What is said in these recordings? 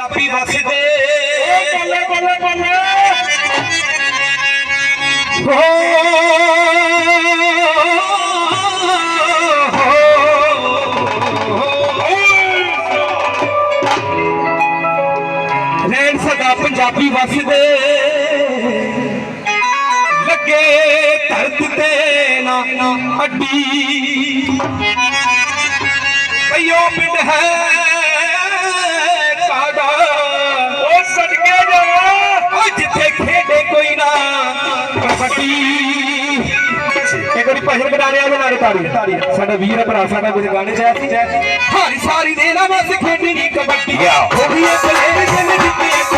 ਚਾਬੀ ਬਖਸ਼ ਦੇ। ਬੱਲੇ ਬੱਲੇ ਬੱਲੇ ਲੈਣ ਸਦਾ ਪੰਜਾਬੀ ਵਸਦੇ। ਲੱਗੇ ਧਰਤ ਤੇ ਨਾ ਅੱਡੀ। ਪਈਓ ਪਿੰਡ ਹੈ। ਸਾਡਾ। ਉਹ ਸਦਕੇ ਜਾ ਉਹ ਜਿੱਥੇ ਖੇਡੇ ਕੋਈ ਨਾ। ਕਬੱਡੀ। ਇੱਕ ਵਾਰੀ ਭਜਨ ਗਡਾਰਿਆਂ ਦੇ ਨਾਲ ਤਾੜੀ। ਸਾਡਾ ਵੀਰ ਭਰਾ ਸਾਡਾ ਕੁਝ ਗਾਣੇ ਚ ਆਇਆ ਸੀ ਹਰ ਸਾਰੀ ਦੇ ਨਾਲ ਬਸ ਖੇਡਣੀ ਕਬੱਡੀ। ਉਹ ਵੀ ਇਹ ਪਲੇਅਰ ਜਿੰਨੇ ਦਿੱਤੀ।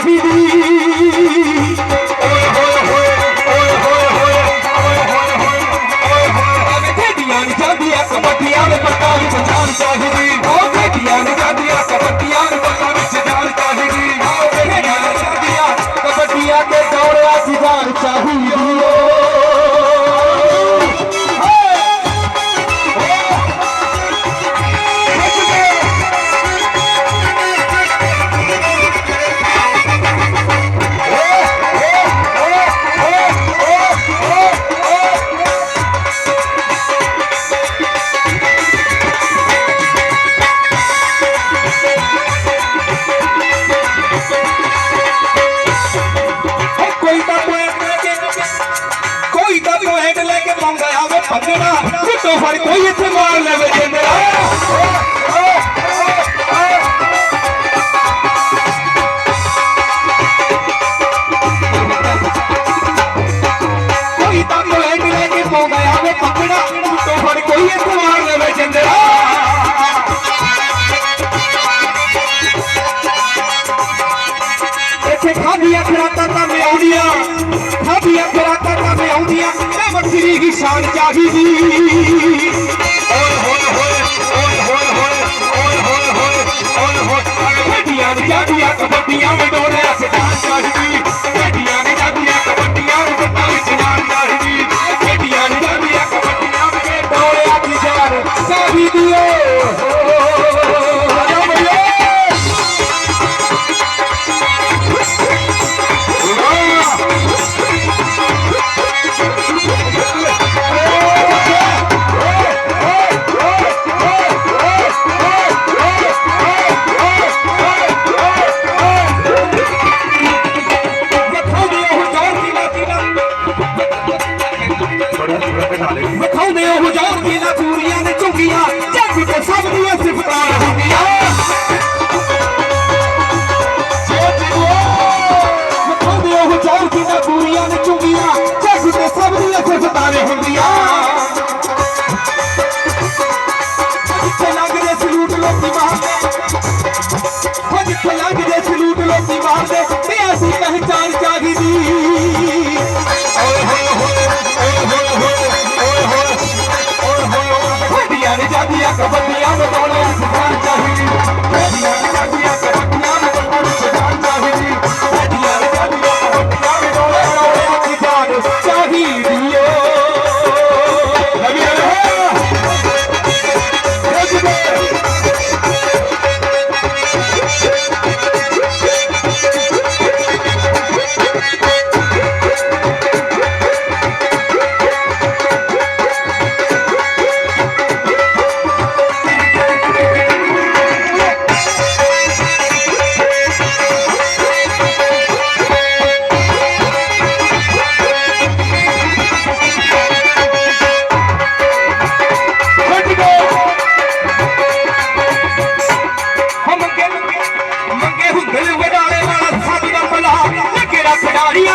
চাবি सजना तो पर कोई इतमान लवे जिंदरा ਜਾਨ ਚਾਹੀ ਦੀ ਓਏ ਹੋਏ ਹੋਏ ਓਏ ਹੋਏ ਹੋਏ ਓਏ ਹੋਏ ਹੋਏ ਓਏ ਹੋਏ ਅਗਲੇ ਢੀਆਂ ਦੀਆਂ ਢੀਆਂ ਕਬੱਡੀਆਂ ਵਡੋਰੇ ਸਟਾਰ ਚਾਹੀ ਕਰਨੀਆਂ ਨਾ ਪੂਰੀਆਂ ਨੇ ਚੁੰਗੀਆਂ ਜੱਗ ਤੇ ਸਭ ਦੀਆਂ ਸਿਫਤਾਂ।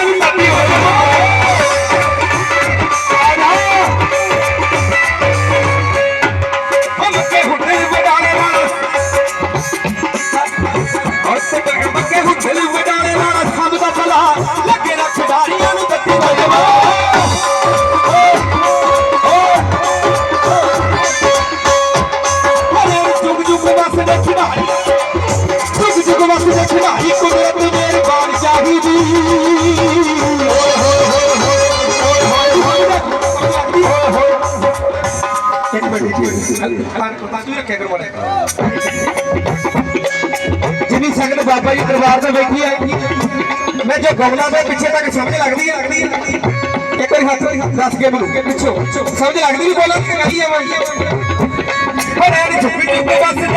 Thank you. ਤੂੰ ਜਿੰਨੀ ਸੰਗਤ ਬਾਬਾ ਜੀ ਦਰਬਾਰ ਤੇ ਬੈਠੀ ਹੈ ਮੈਂ ਜੋ ਗਵਨਾ ਦੇ ਪਿੱਛੇ ਤੱਕ ਸਮਝ ਲੱਗਦੀ ਹੈ ਇੱਕ ਵਾਰੀ ਹੱਥ ਦੱਸ ਕੇ ਮੈਨੂੰ, ਪਿੱਛੋਂ, ਸਮਝ ਲੱਗਦੀ ਨਹੀਂ ਬੋਲਾਂ ਕਿ ਨਹੀਂ ਆਵਾਂ। ਬੜੇ ਨੇ ਝੁਕ ਝੁਕ ਬਸ ਤੇ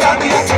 ਗੱਡੀਆਂ